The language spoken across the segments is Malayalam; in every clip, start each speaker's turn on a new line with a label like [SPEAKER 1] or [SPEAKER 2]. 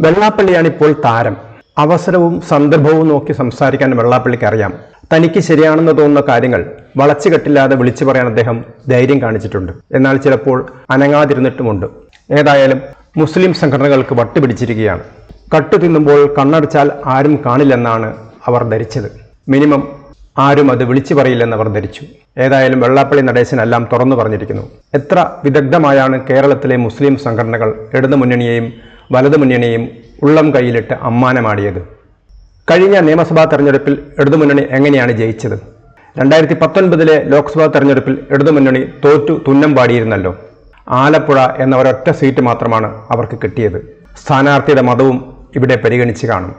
[SPEAKER 1] വെള്ളാപ്പള്ളിയാണ് ഇപ്പോൾ താരം. അവസരവും സന്ദർഭവും നോക്കി സംസാരിക്കാൻ വെള്ളാപ്പള്ളിക്ക് അറിയാം. തനിക്ക് ശരിയാണെന്ന് തോന്നുന്ന കാര്യങ്ങൾ വളച്ചുകെട്ടില്ലാതെ വിളിച്ചു പറയാൻ അദ്ദേഹം ധൈര്യം കാണിച്ചിട്ടുണ്ട്. എന്നാൽ ചിലപ്പോൾ അനങ്ങാതിരുന്നിട്ടുമുണ്ട്. ഏതായാലും മുസ്ലിം സംഘടനകൾക്ക് വട്ടുപിടിച്ചിരിക്കുകയാണ്. കട്ടു തിന്നുമ്പോൾ കണ്ണടച്ചാൽ ആരും കാണില്ലെന്നാണ് അവർ ധരിച്ചത്. മിനിമം ആരും അത് വിളിച്ചു പറയില്ലെന്ന് അവർ ധരിച്ചു. ഏതായാലും വെള്ളാപ്പള്ളി നടേശനെല്ലാം തുറന്നു പറഞ്ഞിരിക്കുന്നു. എത്ര വിദഗ്ധമായാണ് കേരളത്തിലെ മുസ്ലിം സംഘടനകൾ ഇടതു വലതു മുന്നണിയും ഉള്ളം കൈയിലിട്ട് അമ്മാനമാടിയത്. കഴിഞ്ഞ നിയമസഭാ തെരഞ്ഞെടുപ്പിൽ ഇടതുമുന്നണി എങ്ങനെയാണ് ജയിച്ചത്? രണ്ടായിരത്തി പത്തൊൻപതിലെ ലോക്സഭാ തെരഞ്ഞെടുപ്പിൽ ഇടതുമുന്നണി തോറ്റു തുന്നം പാടിയിരുന്നല്ലോ ആലപ്പുഴ എന്ന ഒരൊറ്റ സീറ്റ് മാത്രമാണ് അവർക്ക് കിട്ടിയത്. സ്ഥാനാർത്ഥിയുടെ മതവും ഇവിടെ പരിഗണിച്ച് കാണും.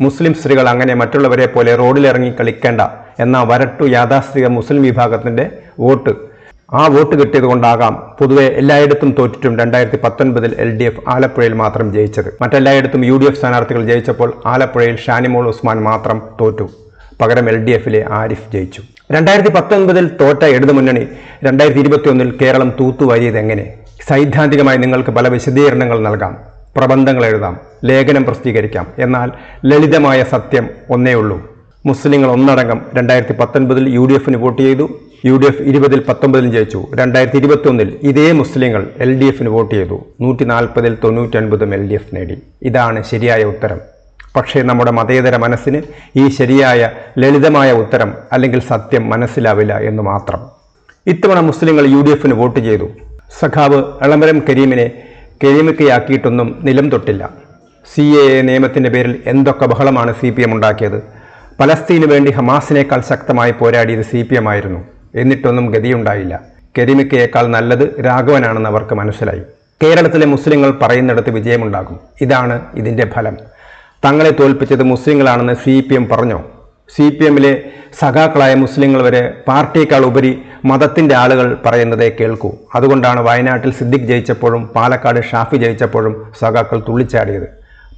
[SPEAKER 1] മുസ്ലിം സ്ത്രീകൾ അങ്ങനെ മറ്റുള്ളവരെ പോലെ റോഡിലിറങ്ങി കളിക്കേണ്ട എന്ന വരട്ടു യാഥാസ്ഥിക മുസ്ലിം വിഭാഗത്തിന്റെ വോട്ട് ആ വോട്ട് കിട്ടിയത് കൊണ്ടാകാം പൊതുവെ എല്ലായിടത്തും തോറ്റിട്ടും രണ്ടായിരത്തി പത്തൊൻപതിൽ എൽ ഡി എഫ് ആലപ്പുഴയിൽ മാത്രം ജയിച്ചത്. മറ്റെല്ലായിടത്തും യു ഡി എഫ് സ്ഥാനാർത്ഥികൾ ജയിച്ചപ്പോൾ ആലപ്പുഴയിൽ ഷാനിമോൾ ഉസ്മാൻ മാത്രം തോറ്റു. പകരം എൽ ഡി എഫിലെ ആരിഫ് ജയിച്ചു. രണ്ടായിരത്തി പത്തൊൻപതിൽ തോറ്റ ഇടതുമുന്നണി രണ്ടായിരത്തി ഇരുപത്തിയൊന്നിൽ കേരളം തൂത്തുവാരിയത് എങ്ങനെ? സൈദ്ധാന്തികമായി നിങ്ങൾക്ക് പല വിശദീകരണങ്ങൾ നൽകാം. പ്രബന്ധങ്ങൾ എഴുതാം. ലേഖനം പ്രസിദ്ധീകരിക്കാം. എന്നാൽ ലളിതമായ സത്യം ഒന്നേ ഉള്ളൂ മുസ്ലിങ്ങൾ ഒന്നടങ്കം രണ്ടായിരത്തി പത്തൊൻപതിൽ യു ഡി എഫിന് വോട്ട് ചെയ്തു. യു ഡി എഫ് ഇരുപതിൽ പത്തൊമ്പതിലും ജയിച്ചു. രണ്ടായിരത്തി ഇരുപത്തിയൊന്നിൽ ഇതേ മുസ്ലിങ്ങൾ എൽ ഡി എഫിന് വോട്ട് ചെയ്തു. നൂറ്റി നാൽപ്പതിൽ തൊണ്ണൂറ്റൊൻപതും എൽ ഡി എഫ് നേടി. ഇതാണ് ശരിയായ ഉത്തരം. പക്ഷേ നമ്മുടെ മതേതര മനസ്സിന് ഈ ശരിയായ ലളിതമായ ഉത്തരം അല്ലെങ്കിൽ സത്യം മനസ്സിലാവില്ല എന്ന് മാത്രം. ഇത്തവണ മുസ്ലിങ്ങൾ യു ഡി എഫിന് വോട്ട് ചെയ്തു. സഖാവ് എളമരം കരീമിനെ കരീമിക്കയാക്കിയിട്ടൊന്നും നിലം തൊട്ടില്ല. സി എ എ നിയമത്തിന്റെ പേരിൽ എന്തൊക്കെ ബഹളമാണ് സി പി എം ഉണ്ടാക്കിയത്? പലസ്തീന് വേണ്ടി ഹമാസിനേക്കാൾ ശക്തമായി പോരാടിയത് സി പി എം ആയിരുന്നു. എന്നിട്ടൊന്നും ഗതിയുണ്ടായില്ല. കരിമിക്കയേക്കാൾ നല്ലത് രാഘവനാണെന്ന് അവർക്ക് മനസ്സിലായി. കേരളത്തിലെ മുസ്ലിങ്ങൾ പറയുന്നിടത്ത് വിജയമുണ്ടാകും. ഇതാണ് ഇതിന്റെ ഫലം. തങ്ങളെ തോൽപ്പിച്ചത് മുസ്ലിങ്ങളാണെന്ന് സി പി എം പറഞ്ഞോ? സി പി എമ്മിലെ സഖാക്കളായ മുസ്ലിങ്ങൾ വരെ പാർട്ടിയേക്കാൾ ഉപരി മതത്തിന്റെ ആളുകൾ പറയുന്നതേ കേൾക്കൂ. അതുകൊണ്ടാണ് വയനാട്ടിൽ സിദ്ദിഖ് ജയിച്ചപ്പോഴും പാലക്കാട് ഷാഫി ജയിച്ചപ്പോഴും സഖാക്കൾ തുള്ളിച്ചാടിയത്.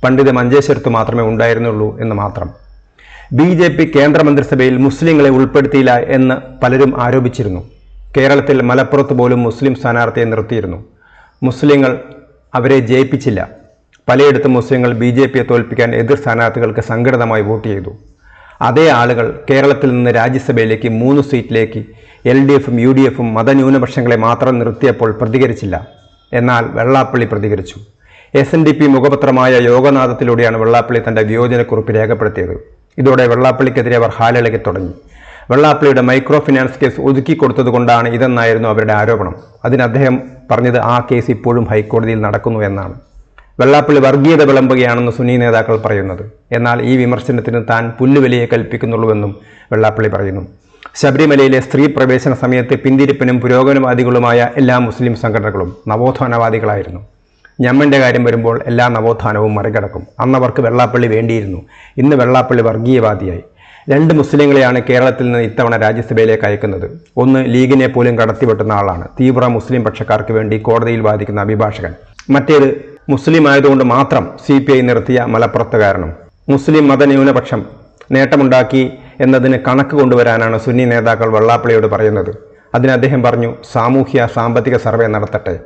[SPEAKER 1] പണ്ഡിത മഞ്ചേശ്വരത്ത് മാത്രമേ ഉണ്ടായിരുന്നുള്ളൂ എന്ന് മാത്രം. ബി ജെ പി കേന്ദ്രമന്ത്രിസഭയിൽ മുസ്ലിങ്ങളെ ഉൾപ്പെടുത്തിയില്ല എന്ന് പലരും ആരോപിച്ചിരുന്നു. കേരളത്തിൽ മലപ്പുറത്ത് പോലും മുസ്ലിം സ്ഥാനാർത്ഥിയെ നിർത്തിയിരുന്നു. മുസ്ലിങ്ങൾ അവരെ ജയിപ്പിച്ചില്ല. പലയിടത്തും മുസ്ലിങ്ങൾ ബി ജെ പിയെ തോൽപ്പിക്കാൻ എതിർ സ്ഥാനാർത്ഥികൾക്ക് സംഘടിതമായി വോട്ട് ചെയ്തു. അതേ ആളുകൾ കേരളത്തിൽ നിന്ന് രാജ്യസഭയിലേക്ക് മൂന്ന് സീറ്റിലേക്ക് എൽ ഡി എഫും യു ഡി എഫും മതന്യൂനപക്ഷങ്ങളെ മാത്രം നിർത്തിയപ്പോൾ പ്രതികരിച്ചില്ല. എന്നാൽ വെള്ളാപ്പള്ളി പ്രതികരിച്ചു. എസ് എൻ ഡി പി മുഖപത്രമായ യോഗനാഥത്തിലൂടെയാണ് വെള്ളാപ്പള്ളി തന്റെ വിയോജനക്കുറിപ്പ് രേഖപ്പെടുത്തിയത്. ഇതോടെ വെള്ളാപ്പള്ളിക്കെതിരെ അവർ ഹാലിളകി തുടങ്ങി. വെള്ളാപ്പള്ളിയുടെ മൈക്രോ ഫിനാൻസ് കേസ് ഒതുക്കി കൊടുത്തതുകൊണ്ടാണ് ഇതെന്നായിരുന്നു അവരുടെ ആരോപണം. അതിന് അദ്ദേഹം പറഞ്ഞത് ആ കേസ് ഇപ്പോഴും ഹൈക്കോടതിയിൽ നടക്കുന്നു എന്നാണ്. വെള്ളാപ്പള്ളി വർഗീയത വിളമ്പുകയാണെന്ന് സുനി നേതാക്കൾ പറയുന്നത്. എന്നാൽ ഈ വിമർശനത്തിന് താൻ പുല്ലുവലിയെ കൽപ്പിക്കുന്നുള്ളൂവെന്നും വെള്ളാപ്പള്ളി പറയുന്നു. ശബരിമലയിലെ സ്ത്രീ പ്രവേശന സമയത്ത് പിന്തിരിപ്പനും പുരോഗമനവാദികളുമായ എല്ലാ മുസ്ലിം സംഘടനകളും നവോത്ഥാനവാദികളായിരുന്നു. ഞമ്മന്റെ കാര്യം വരുമ്പോൾ എല്ലാ നവോത്ഥാനവും മറികടക്കും. അന്നവർക്ക് വെള്ളാപ്പള്ളി വേണ്ടിയിരുന്നു. ഇന്ന് വെള്ളാപ്പള്ളി വർഗീയവാദിയായി. രണ്ട് മുസ്ലിങ്ങളെയാണ് കേരളത്തിൽ നിന്ന് ഇത്തവണ രാജ്യസഭയിലേക്ക് അയക്കുന്നത്. ഒന്ന് ലീഗിനെ പോലും കടത്തിവെട്ടുന്ന ആളാണ്. തീവ്ര മുസ്ലിം പക്ഷക്കാർക്ക് വേണ്ടി കോടതിയിൽ വാദിക്കുന്ന അഭിഭാഷകൻ. മറ്റേത് മുസ്ലിം ആയതുകൊണ്ട് മാത്രം സി പി ഐ നിർത്തിയ മലപ്പുറത്തുകാരനും മുസ്ലിം മതന്യൂനപക്ഷം നേട്ടമുണ്ടാക്കി എന്നതിന് കണക്ക് കൊണ്ടുവരാനാണ് സുന്നി നേതാക്കൾ വെള്ളാപ്പള്ളിയോട് പറയുന്നത്. അതിന് അദ്ദേഹം പറഞ്ഞു സാമൂഹ്യ സാമ്പത്തിക സർവേ നടത്തട്ടെ.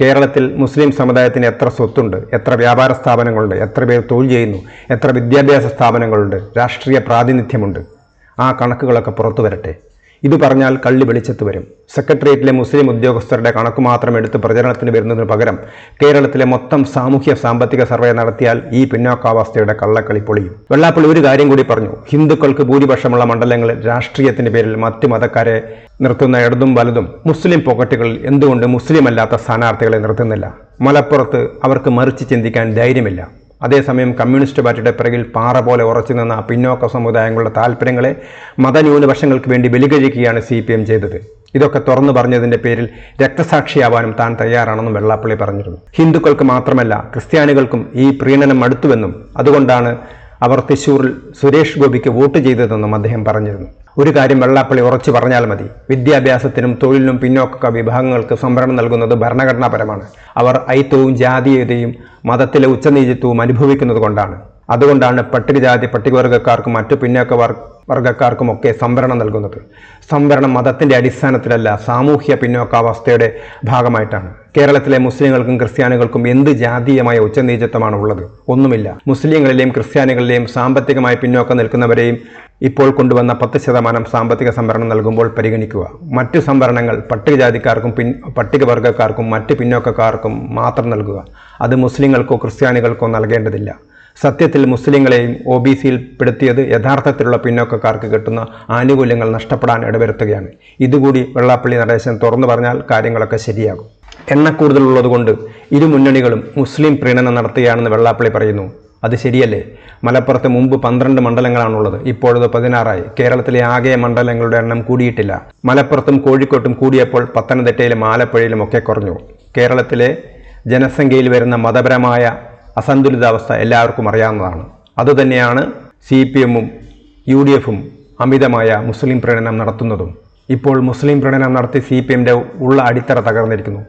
[SPEAKER 1] കേരളത്തിൽ മുസ്ലിം സമുദായത്തിന് എത്ര സ്വത്തുണ്ട് എത്ര വ്യാപാര സ്ഥാപനങ്ങളുണ്ട് എത്ര പേർ തൊഴിൽ ചെയ്യുന്നു എത്ര വിദ്യാഭ്യാസ സ്ഥാപനങ്ങളുണ്ട് രാഷ്ട്രീയ പ്രാതിനിധ്യമുണ്ട് ആ കണക്കുകളൊക്കെ പുറത്തു വരട്ടെ. ഇത് പറഞ്ഞാൽ കള്ളി വെളിച്ചത്ത് വരും. സെക്രട്ടേറിയറ്റിലെ മുസ്ലിം ഉദ്യോഗസ്ഥരുടെ കണക്ക് മാത്രം എടുത്ത് പ്രചരണത്തിന് വരുന്നതിന് പകരം കേരളത്തിലെ മൊത്തം സാമൂഹ്യ സാമ്പത്തിക സർവേ നടത്തിയാൽ ഈ പിന്നോക്കാവസ്ഥയുടെ കള്ളക്കളി പൊളിയും. വെള്ളാപ്പള്ളി ഒരു കാര്യം കൂടി പറഞ്ഞു. ഹിന്ദുക്കൾക്ക് ഭൂരിപക്ഷമുള്ള മണ്ഡലങ്ങളിൽ രാഷ്ട്രീയത്തിന്റെ പേരിൽ മറ്റു മതക്കാരെ നിർത്തുന്ന ഇടതും വലതും മുസ്ലിം പോക്കറ്റുകളിൽ എന്തുകൊണ്ട് മുസ്ലിം അല്ലാത്ത സ്ഥാനാർത്ഥികളെ നിർത്തുന്നില്ല? മലപ്പുറത്ത് അവർക്ക് മറിച്ച് ചിന്തിക്കാൻ ധൈര്യമില്ല. അതേസമയം കമ്മ്യൂണിസ്റ്റ് പാർട്ടിയുടെ പിറകിൽ പാറ പോലെ ഉറച്ചു നിന്ന പിന്നോക്ക സമുദായങ്ങളുടെ താല്പര്യങ്ങളെ മതന്യൂനപക്ഷങ്ങൾക്ക് വേണ്ടി ബലികഴിക്കുകയാണ് സി പി എം ചെയ്തത്. ഇതൊക്കെ തുറന്നു പറഞ്ഞതിന്റെ പേരിൽ രക്തസാക്ഷിയാവാനും താൻ തയ്യാറാണെന്നും വെള്ളാപ്പള്ളി പറഞ്ഞിരുന്നു. ഹിന്ദുക്കൾക്ക് മാത്രമല്ല ക്രിസ്ത്യാനികൾക്കും ഈ പ്രീണനം അടുത്തുവെന്നും അതുകൊണ്ടാണ് അവർ തൃശൂരിൽ സുരേഷ് ഗോപിക്ക് വോട്ട് ചെയ്തതെന്നും അദ്ദേഹം പറഞ്ഞിരുന്നു. ഒരു കാര്യം വെള്ളാപ്പള്ളി ഉറച്ചു പറഞ്ഞാൽ മതി. വിദ്യാഭ്യാസത്തിനും തൊഴിലിനും പിന്നോക്ക വിഭാഗങ്ങൾക്ക് സംവരണം നൽകുന്നത് ഭരണഘടനാപരമാണ്. അവർ ഐത്തവും ജാതീയതയും മതത്തിലെ ഉച്ചനീചിത്വവും അനുഭവിക്കുന്നത് കൊണ്ടാണ്. അതുകൊണ്ടാണ് പട്ടികജാതി പട്ടികവർഗക്കാർക്കും മറ്റു പിന്നോക്ക വർ വർഗക്കാർക്കുമൊക്കെ സംവരണം നൽകുന്നത്. സംവരണം മതത്തിന്റെ അടിസ്ഥാനത്തിലല്ല സാമൂഹ്യ പിന്നോക്കാവസ്ഥയുടെ ഭാഗമായിട്ടാണ്. കേരളത്തിലെ മുസ്ലിങ്ങൾക്കും ക്രിസ്ത്യാനികൾക്കും എന്ത് ജാതീയമായ ഉച്ചനീചത്വമാണ് ഉള്ളത് ഒന്നുമില്ല. മുസ്ലിങ്ങളിലെയും ക്രിസ്ത്യാനികളിലെയും സാമ്പത്തികമായി പിന്നോക്കം നിൽക്കുന്നവരെയും ഇപ്പോൾ കൊണ്ടുവന്ന പത്ത് ശതമാനം സാമ്പത്തിക സംവരണം നൽകുമ്പോൾ പരിഗണിക്കുക. മറ്റു സംവരണങ്ങൾ പട്ടികജാതിക്കാർക്കും പിൻ പട്ടികവർഗക്കാർക്കും മറ്റ് പിന്നോക്കക്കാർക്കും മാത്രം നൽകുക. അത് മുസ്ലിങ്ങൾക്കോ ക്രിസ്ത്യാനികൾക്കോ നൽകേണ്ടതില്ല. സത്യത്തിൽ മുസ്ലിങ്ങളെയും ഒ ബി സിയിൽ പെടുത്തിയത് യഥാർത്ഥത്തിലുള്ള പിന്നോക്കക്കാർക്ക് കിട്ടുന്ന ആനുകൂല്യങ്ങൾ നഷ്ടപ്പെടാൻ ഇടവരുത്തുകയാണ്. ഇതുകൂടി വെള്ളാപ്പള്ളി നടേശൻ തുറന്നു പറഞ്ഞാൽ കാര്യങ്ങളൊക്കെ ശരിയാകും. എണ്ണക്കൂടുതലുള്ളതുകൊണ്ട് ഇരു മുന്നണികളും മുസ്ലിം പ്രീണനം നടത്തുകയാണെന്ന് വെള്ളാപ്പള്ളി പറയുന്നു. അത് ശരിയല്ലേ? മലപ്പുറത്ത് മുമ്പ് പന്ത്രണ്ട് മണ്ഡലങ്ങളാണുള്ളത്. ഇപ്പോഴത് പതിനാറായി. കേരളത്തിലെ ആകെ മണ്ഡലങ്ങളുടെ എണ്ണം കൂടിയിട്ടില്ല. മലപ്പുറത്തും കോഴിക്കോട്ടും കൂടിയപ്പോൾ പത്തനംതിട്ടയിലും ആലപ്പുഴയിലും ഒക്കെ കുറഞ്ഞു. കേരളത്തിലെ ജനസംഖ്യയിൽ വരുന്ന മതപരമായ അസന്തുലിതാവസ്ഥ എല്ലാവർക്കും അറിയാവുന്നതാണ്. അതുതന്നെയാണ് സി പി എമ്മും യു ഡി എഫും അമിതമായ മുസ്ലിം പ്രീണനം നടത്തുന്നതും. ഇപ്പോൾ മുസ്ലിം പ്രീണനം നടത്തി സി പി എമ്മിന്റെ ഉള്ള അടിത്തറ തകർന്നിരിക്കുന്നു.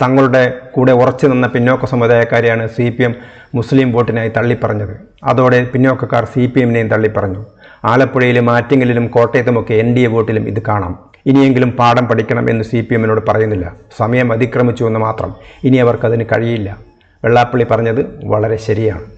[SPEAKER 1] തങ്ങളുടെ കൂടെ ഉറച്ചു നിന്ന പിന്നോക്ക സമുദായക്കാരെയാണ് സി പി എം മുസ്ലിം വോട്ടിനായി തള്ളിപ്പറഞ്ഞത്. അതോടെ പിന്നോക്കക്കാർ സി പി എമ്മിനെയും തള്ളിപ്പറഞ്ഞു. ആലപ്പുഴയിലും ആറ്റിങ്ങലിലും കോട്ടയത്തുമൊക്കെ എൻ ഡി എ വോട്ടിലും ഇത് കാണാം. ഇനിയെങ്കിലും പാഠം പഠിക്കണം എന്ന് സി പി എമ്മിനോട് പറയുന്നില്ല. സമയം അതിക്രമിച്ചു എന്ന് മാത്രം ഇനി അവർക്കതിന് കഴിയില്ല. വെള്ളാപ്പള്ളി പറഞ്ഞത് വളരെ ശരിയാണ്.